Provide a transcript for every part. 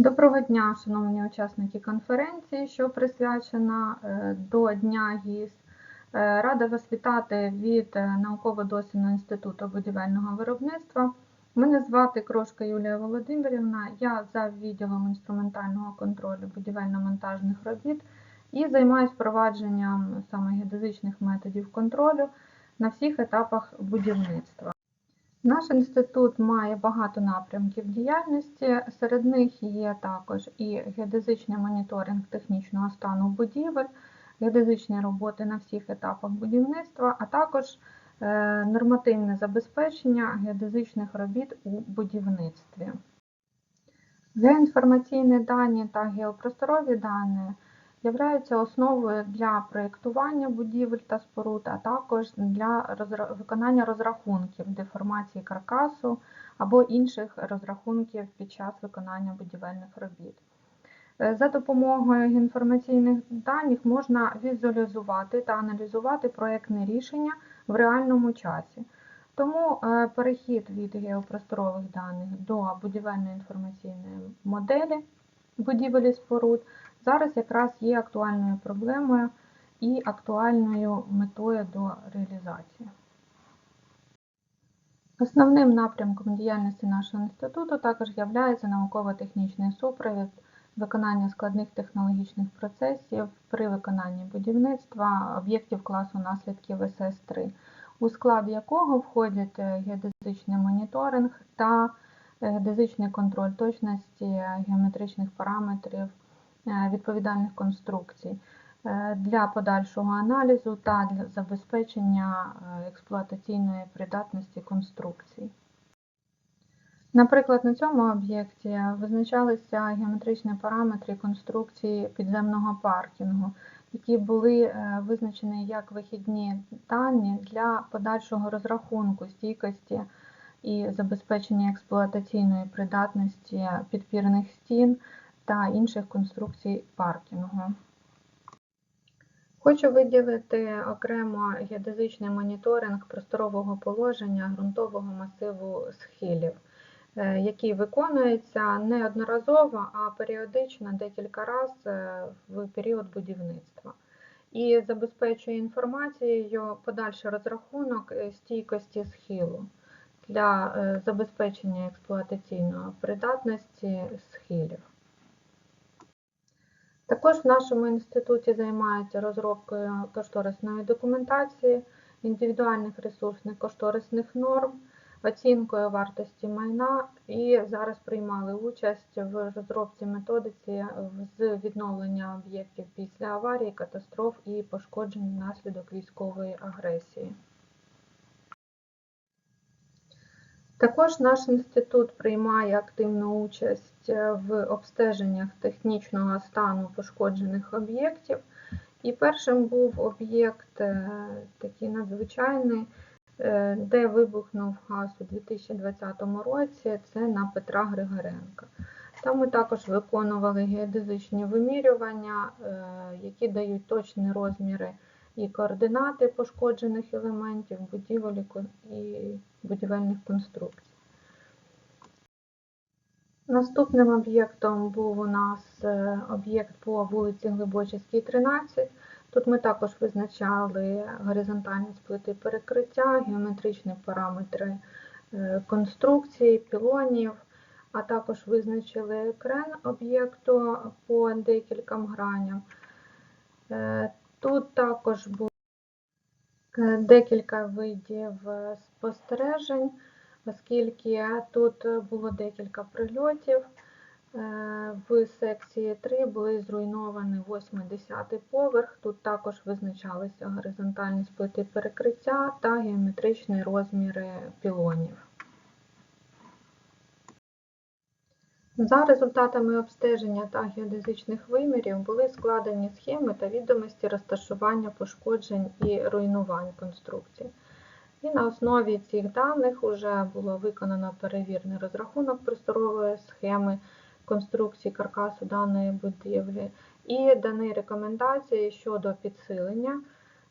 Доброго дня, шановні учасники конференції, що присвячена е, до Дня ГІС. Е, Рада вас вітати від е, науково-дослідного інституту будівельного виробництва. Мене звати Крошка Юлія Володимирівна, я за відділом інструментального контролю будівельно-монтажних робіт і займаюся впровадженням саме геодезичних методів контролю на всіх етапах будівництва. Наш інститут має багато напрямків діяльності. Серед них є також і геодезичний моніторинг технічного стану будівель, геодезичні роботи на всіх етапах будівництва, а також е, нормативне забезпечення геодезичних робіт у будівництві. Геоінформаційні дані та геопросторові дані являються основою для проєктування будівель та споруд, а також для виконання розрахунків деформації каркасу або інших розрахунків під час виконання будівельних робіт. Е, За допомогою інформаційних даних можна візуалізувати та аналізувати проєктне рішення в реальному часі. Тому е, перехід від геопросторових даних до будівельної інформаційної моделі будівель і споруд зараз якраз є актуальною проблемою і актуальною метою до реалізації. Основним напрямком діяльності нашого інституту також є науково-технічний супровід виконання складних технологічних процесів при виконанні будівництва об'єктів класу наслідків СС3, у склад якого входять е, геодезичний моніторинг та е, геодезичний контроль точності геометричних параметрів відповідальних конструкцій е, для подальшого аналізу та для забезпечення е, експлуатаційної придатності конструкцій. Наприклад, на цьому об'єкті визначалися геометричні параметри конструкції підземного паркінгу, які були е, визначені як вихідні дані для подальшого розрахунку стійкості і забезпечення експлуатаційної придатності підпірних стін та інших конструкцій паркінгу. Хочу виділити окремо геодезичний моніторинг просторового положення ґрунтового масиву схилів, е, який виконується не одноразово, а періодично декілька разів в період будівництва. І забезпечує інформацією подальший розрахунок е, стійкості схилу для е, забезпечення експлуатаційної придатності схилів. Також в нашому інституті займаються розробкою кошторисної документації, індивідуальних ресурсних кошторисних норм, оцінкою вартості майна і зараз приймали участь в розробці методиці з відновлення об'єктів після аварії, катастроф і пошкоджень внаслідок військової агресії. Також наш інститут приймає активну участь в обстеженнях технічного стану пошкоджених об'єктів. І першим був об'єкт е, такий надзвичайний, е, де вибухнув газ у 2020 році, це на Петра Григоренка. Там ми також виконували геодезичні вимірювання, е, які дають точні розміри і координати пошкоджених елементів, будівель і будівельних конструкцій. Наступним об'єктом був у нас е, об'єкт по вулиці Глибочицькій, 13. Тут ми також визначали горизонтальність плити перекриття, геометричні параметри е, конструкції, пілонів, а також визначили крен об'єкту по декільком граням. Тут також було е, декілька видів е, спостережень, оскільки тут було декілька прильотів. Е, В секції 3 були зруйновані 8-10 поверх. Тут також визначалися горизонтальність плити перекриття та геометричні розміри пілонів. За результатами обстеження та геодезичних вимірів були складені схеми та відомості розташування пошкоджень і руйнувань конструкції. І на основі цих даних вже було виконано перевірний розрахунок просторової схеми конструкції каркасу даної будівлі і дані рекомендації щодо підсилення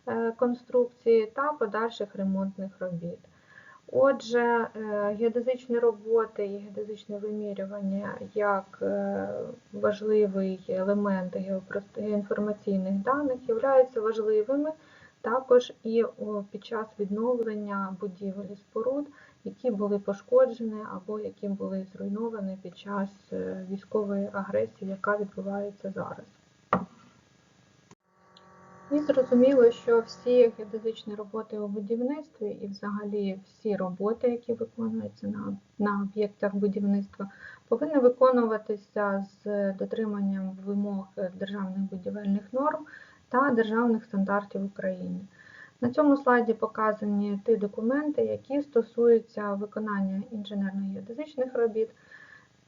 е, конструкції та подальших ремонтних робіт. Отже, е, геодезичні роботи і геодезичне вимірювання як е, важливий елемент геоінформаційних даних являються важливими також і під час відновлення будівель і споруд, які були пошкоджені або які були зруйновані під час е, військової агресії, яка відбувається зараз. І зрозуміло, що всі геодезичні роботи у будівництві і взагалі всі роботи, які виконуються на, на об'єктах будівництва, повинні виконуватися з дотриманням вимог державних будівельних норм та державних стандартів України. На цьому слайді показані ті документи, які стосуються виконання інженерно-геодезичних робіт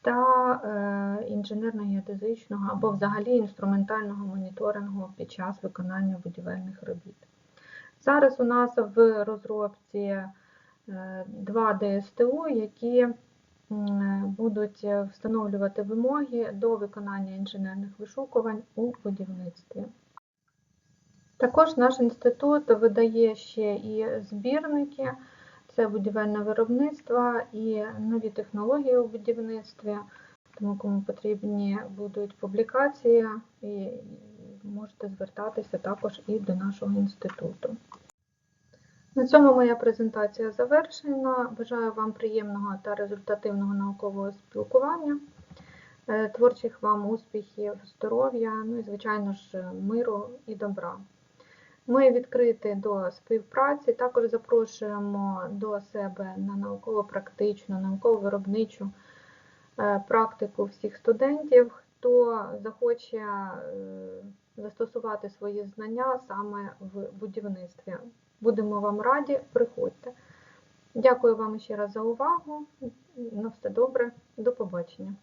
та е, інженерно-геодезичного або взагалі інструментального моніторингу під час виконання будівельних робіт. Зараз у нас в розробці е, два ДСТУ, які будуть встановлювати вимоги до виконання інженерних вишукувань у будівництві. Також наш інститут видає ще і збірники, це будівельне виробництво і нові технології у будівництві. Тому кому потрібні будуть публікації, і можете звертатися також і до нашого інституту. На цьому моя презентація завершена. Бажаю вам приємного та результативного наукового спілкування, е, творчих вам успіхів, здоров'я, ну і, звичайно ж, миру і добра. Ми відкриті до співпраці, також запрошуємо до себе на науково-практичну, науково-виробничу е, практику всіх студентів, хто захоче е, застосувати свої знання саме в будівництві. Будемо вам раді, приходьте. Дякую вам ще раз за увагу. На все добре, до побачення.